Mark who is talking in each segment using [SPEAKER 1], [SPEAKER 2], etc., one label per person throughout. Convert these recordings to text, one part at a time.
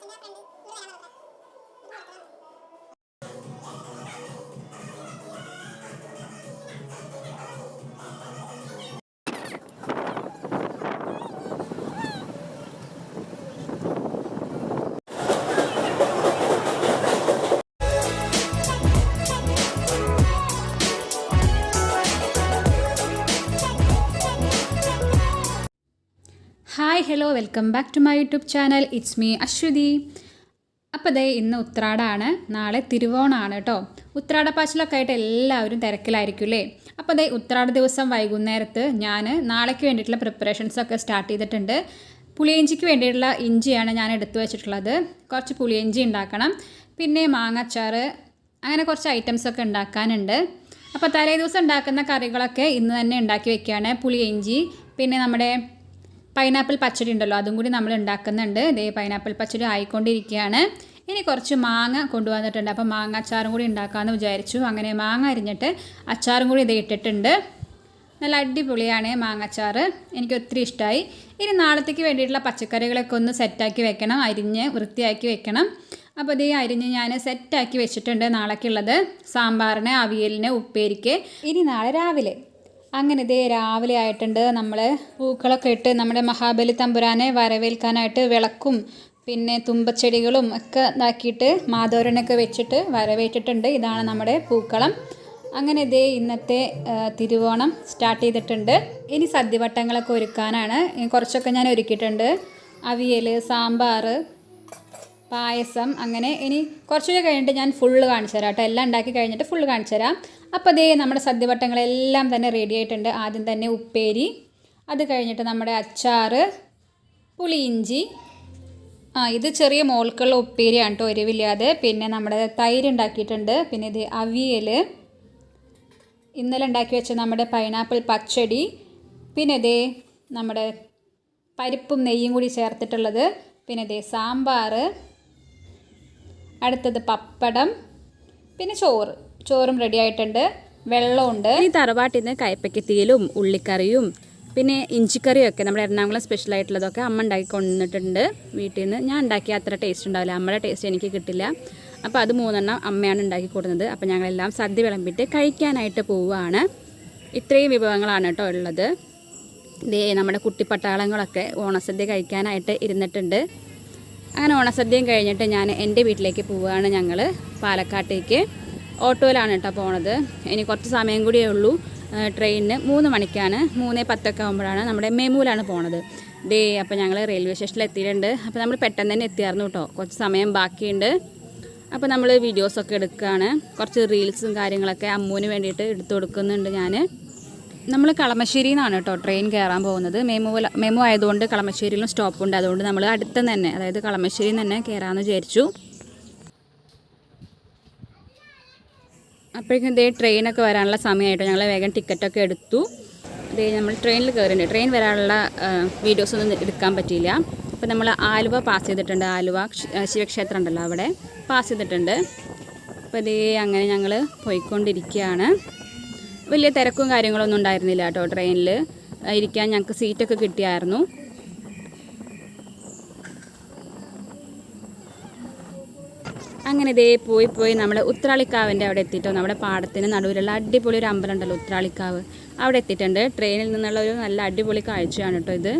[SPEAKER 1] ฉันไม่ค่อยได้รู้ hi hello welcome back to my YouTube channel it's me Aswathy അപ്പോൾ ദേ ഇന്ന് ഉത്രാടാണ്. നാളെ തിരുവോണമാണ് കേട്ടോ ഉത്രാടപ്പാച്ചിലൊക്കെ ആയിട്ട് എല്ലാവരും തിരക്കിലായിരിക്കും അല്ലേ അപ്പോൾ ദേ ഉത്രാട ദിവസം വൈകുന്നേരത്ത് ഞാൻ നാളേക്ക് വേണ്ടിയിട്ടുള്ള പ്രിപ്പറേഷൻസൊക്കെ സ്റ്റാർട്ട് ചെയ്തിട്ടുണ്ട്. പുളിയിഞ്ചിക്ക് വേണ്ടിയിട്ടുള്ള ഇഞ്ചിയാണ് ഞാൻ എടുത്തു വെച്ചിട്ടുള്ളത്. കുറച്ച് പുളിയിഞ്ചി ഉണ്ടാക്കണം. പിന്നെ മാങ്ങച്ചാറ് അങ്ങനെ കുറച്ച് ഐറ്റംസ് ഒക്കെ ഉണ്ടാക്കാനുണ്ട്. അപ്പോൾ തലേ ദിവസം ഉണ്ടാക്കുന്ന കറികളൊക്കെ ഇന്ന് തന്നെ ഉണ്ടാക്കി വെക്കുകയാണ് പുളിയിഞ്ചി. പിന്നെ നമ്മുടെ പൈനാപ്പിൾ പച്ചടി ഉണ്ടല്ലോ അതും കൂടി നമ്മൾ ഉണ്ടാക്കുന്നുണ്ട്. ഇതേ പൈനാപ്പിൾ പച്ചടി ആയിക്കൊണ്ടിരിക്കുകയാണ്. ഇനി കുറച്ച് മാങ്ങ കൊണ്ടുവന്നിട്ടുണ്ട്. അപ്പോൾ മാങ്ങ അച്ചാറും കൂടി ഉണ്ടാക്കാമെന്ന് വിചാരിച്ചു. അങ്ങനെ മാങ്ങ അരിഞ്ഞിട്ട് അച്ചാറും കൂടി ഇത് ഇട്ടിട്ടുണ്ട്. നല്ല അടിപൊളിയാണ് മാങ്ങച്ചാറ് എനിക്ക് ഒത്തിരി ഇഷ്ടമായി ഇനി നാളത്തേക്ക് വേണ്ടിയിട്ടുള്ള പച്ചക്കറികളൊക്കെ ഒന്ന് സെറ്റാക്കി വെക്കണം. അരിഞ്ഞ് വൃത്തിയാക്കി വെക്കണം. അപ്പോൾ ഇത് അരിഞ്ഞ് ഞാൻ സെറ്റാക്കി വെച്ചിട്ടുണ്ട് നാളേക്കുള്ളത്. സാമ്പാറിന് അവിയലിന് ഉപ്പേരിക്ക്. ഇനി നാളെ രാവിലെ അങ്ങനെ ഇതേ രാവിലെ ആയിട്ടുണ്ട്. നമ്മൾ പൂക്കളൊക്കെ ഇട്ട് നമ്മുടെ മഹാബലി തമ്പുരാനെ വരവേൽക്കാനായിട്ട് വിളക്കും പിന്നെ തുമ്പച്ചെടികളും ഒക്കെ ഇതാക്കിയിട്ട് മാധവരനൊക്കെ വെച്ചിട്ട് വരവേറ്റിട്ടുണ്ട്. ഇതാണ് നമ്മുടെ പൂക്കളം. അങ്ങനെ ഇതേ ഇന്നത്തെ തിരുവോണം സ്റ്റാർട്ട് ചെയ്തിട്ടുണ്ട്. ഇനി സദ്യവട്ടങ്ങളൊക്കെ ഒരുക്കാനാണ്. കുറച്ചൊക്കെ ഞാൻ ഒരുക്കിയിട്ടുണ്ട്. അവിയൽ സാമ്പാർ പായസം അങ്ങനെ ഇനി കുറച്ചുകൂടി കഴിഞ്ഞിട്ട് ഞാൻ ഫുള്ള് കാണിച്ചു തരാം കേട്ടോ. എല്ലാം ഉണ്ടാക്കി കഴിഞ്ഞിട്ട് ഫുള്ള് കാണിച്ചു തരാം. അപ്പോൾ ദേ നമ്മുടെ സദ്യവട്ടങ്ങളെല്ലാം തന്നെ റെഡി ആയിട്ടുണ്ട്. ആദ്യം തന്നെ ഉപ്പേരി അത് കഴിഞ്ഞിട്ട് നമ്മുടെ അച്ചാറ് പുളിയിഞ്ചി ആ ഇത് ചെറിയ മോൾക്കുള്ള ഉപ്പേരിയാണ് കേട്ടോ എരിവില്ലാതെ. പിന്നെ നമ്മുടെ തൈര് ഉണ്ടാക്കിയിട്ടുണ്ട്. പിന്നെ ഇത് അവിയൽ ഇന്നലെ ഉണ്ടാക്കി വെച്ച നമ്മുടെ പൈനാപ്പിൾ പച്ചടി. പിന്നെ ഇതേ നമ്മുടെ പരിപ്പും നെയ്യും കൂടി ചേർത്തിട്ടുള്ളത്. പിന്നെ ഇതേ സാമ്പാർ അടുത്തത് പപ്പടം പിന്നെ ചോറ്. ചോറും റെഡി ആയിട്ടുണ്ട്. വെള്ളമുണ്ട്.
[SPEAKER 2] ഈ തറവാട്ടിൽ നിന്ന് കയ്പ്പയ്ക്കത്തിയിലും ഉള്ളിക്കറിയും പിന്നെ ഇഞ്ചിക്കറിയും ഒക്കെ നമ്മുടെ എറണാകുളം സ്പെഷ്യൽ ആയിട്ടുള്ളതൊക്കെ അമ്മ ഉണ്ടാക്കി കൊണ്ടുവന്നിട്ടുണ്ട് വീട്ടിൽ നിന്ന് ഞാൻ ഉണ്ടാക്കിയ അത്ര ടേസ്റ്റ് ഉണ്ടാവില്ല. അമ്മയുടെ ടേസ്റ്റ് എനിക്ക് കിട്ടില്ല. അപ്പോൾ അത് മൂന്നെണ്ണം അമ്മയാണ് ഉണ്ടാക്കി കൊടുക്കുന്നത്. അപ്പോൾ ഞങ്ങളെല്ലാം സദ്യ വിളമ്പിട്ട് കഴിക്കാനായിട്ട് പോവുകയാണ്. ഇത്രയും വിഭവങ്ങളാണ് കേട്ടോ ഉള്ളത്. ദേ നമ്മുടെ കുട്ടിപ്പട്ടാളങ്ങളൊക്കെ ഓണസദ്യ കഴിക്കാനായിട്ട് ഇരുന്നിട്ടുണ്ട്. അങ്ങനെ ഓണസദ്യയും കഴിഞ്ഞിട്ട് ഞാൻ എന്റെ വീട്ടിലേക്ക് പോവുകയാണ് ഞങ്ങൾ പാലക്കാട്ടേക്ക്. ഓട്ടോയിലാണ് കേട്ടോ പോണത്. ഇനി കുറച്ച് സമയം കൂടിയേ ഉള്ളൂ. ട്രെയിനിന് മൂന്ന് മണിക്കാണ്. മൂന്നേ പത്തൊക്കെ ആകുമ്പോഴാണ് നമ്മുടെ മെമൂലാണ് പോണത്. ഡേ അപ്പോൾ ഞങ്ങൾ റെയിൽവേ സ്റ്റേഷനിൽ എത്തിയിട്ടുണ്ട് അപ്പോൾ നമ്മൾ പെട്ടെന്ന് തന്നെ എത്തിയായിരുന്നു കേട്ടോ. കുറച്ച് സമയം ബാക്കിയുണ്ട്. അപ്പോൾ നമ്മൾ വീഡിയോസൊക്കെ എടുക്കുകയാണ്. കുറച്ച് റീൽസും കാര്യങ്ങളൊക്കെ അമ്മൂന് വേണ്ടിയിട്ട് എടുത്തു കൊടുക്കുന്നുണ്ട് ഞാൻ നമ്മൾ കളമശ്ശേരിയിൽ നിന്നാണ് കേട്ടോ ട്രെയിൻ കയറാൻ പോകുന്നത്. മെമു മെമു ആയതുകൊണ്ട് കളമശ്ശേരിയിലും സ്റ്റോപ്പുണ്ട് അതുകൊണ്ട് നമ്മൾ അടുത്ത് തന്നെ അതായത് കളമശ്ശേരിയിൽ തന്നെ കയറാമെന്ന് വിചാരിച്ചു. അപ്പോഴേക്കും ഇതേ ട്രെയിനൊക്കെ വരാനുള്ള സമയമായിട്ട്. ഞങ്ങൾ വേഗം ടിക്കറ്റൊക്കെ എടുത്തു. ഇതേ നമ്മൾ ട്രെയിനിൽ കയറിയിട്ടുണ്ട് ട്രെയിൻ വരാനുള്ള വീഡിയോസ് ഒന്നും എടുക്കാൻ പറ്റിയില്ല. അപ്പോൾ നമ്മൾ ആലുവ പാസ് ചെയ്തിട്ടുണ്ട്. ആലുവ ക്ഷ- ശിവക്ഷേത്രം ഉണ്ടല്ലോ അവിടെ. പാസ് ചെയ്തിട്ടുണ്ട്. അപ്പോൾ ഇതേ അങ്ങനെ ഞങ്ങൾ പോയിക്കൊണ്ടിരിക്കുകയാണ്. വലിയ തിരക്കും കാര്യങ്ങളൊന്നും ഉണ്ടായിരുന്നില്ല കേട്ടോ ട്രെയിനിൽ ഇരിക്കാൻ ഞങ്ങൾക്ക് സീറ്റൊക്കെ കിട്ടിയായിരുന്നു. അങ്ങനെ ഇതേ പോയി പോയി നമ്മൾ ഉത്രാളിക്കാവിന്റെ അവിടെ എത്തിയിട്ടോ നമ്മുടെ പാടത്തിന് നടുവിലുള്ള അടിപൊളി ഒരു അമ്പലം ഉണ്ടല്ലോ ഉത്രാളിക്കാവ്. അവിടെ എത്തിയിട്ടുണ്ട്. ട്രെയിനിൽ നിന്നുള്ള ഒരു നല്ല അടിപൊളി കാഴ്ചയാണ് കേട്ടോ ഇത്.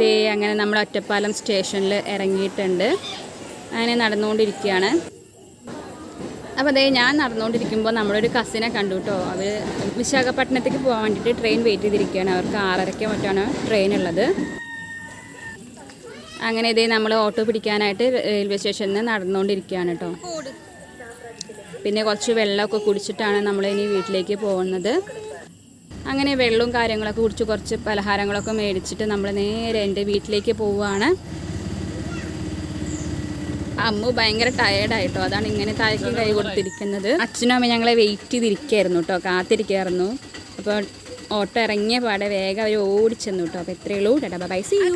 [SPEAKER 2] ദേ അങ്ങനെ നമ്മൾ ഒറ്റപ്പാലം സ്റ്റേഷനിൽ ഇറങ്ങിയിട്ടുണ്ട്. അങ്ങനെ നടന്നുകൊണ്ടിരിക്കുകയാണ്. അപ്പോൾ അതേ ഞാൻ നടന്നുകൊണ്ടിരിക്കുമ്പോൾ നമ്മളൊരു കസിനെ കണ്ടു കേട്ടോ അവർ വിശാഖപട്ടണത്തേക്ക് പോകാൻ വേണ്ടിയിട്ട് ട്രെയിൻ വെയിറ്റ് ചെയ്തിരിക്കുകയാണ്. അവർക്ക് ആറരയ്ക്ക് മറ്റാണ് ട്രെയിൻ ഉള്ളത്. അങ്ങനെ ഇതേ നമ്മൾ ഓട്ടോ പിടിക്കാനായിട്ട് റെയിൽവേ സ്റ്റേഷനിൽ നിന്ന് നടന്നുകൊണ്ടിരിക്കുകയാണ് കേട്ടോ പിന്നെ കുറച്ച് വെള്ളമൊക്കെ കുടിച്ചിട്ടാണ് നമ്മൾ ഇനി വീട്ടിലേക്ക് പോകുന്നത്. അങ്ങനെ വെള്ളവും കാര്യങ്ങളൊക്കെ കുടിച്ച് കുറച്ച് പലഹാരങ്ങളൊക്കെ മേടിച്ചിട്ട് നമ്മൾ നേരെ എന്റെ വീട്ടിലേക്ക് പോവുകയാണ്. അമ്മു ഭയങ്കര ടയേർഡായിട്ടോ അതാണ് ഇങ്ങനെ താഴേക്ക് കൈ കൊടുത്തിരിക്കുന്നത്. അച്ഛനും അമ്മ ഞങ്ങളെ വെയിറ്റ് ചെയ്തിരിക്കുകയായിരുന്നു കേട്ടോ കാത്തിരിക്കുകയായിരുന്നു അപ്പോൾ ഓട്ടോ ഇറങ്ങിയ പാടെ വേഗം അവർ ഓടിച്ചെന്നു കേട്ടോ അപ്പോൾ എത്രയുള്ളൂ ബൈസ് ബൈ സി യു.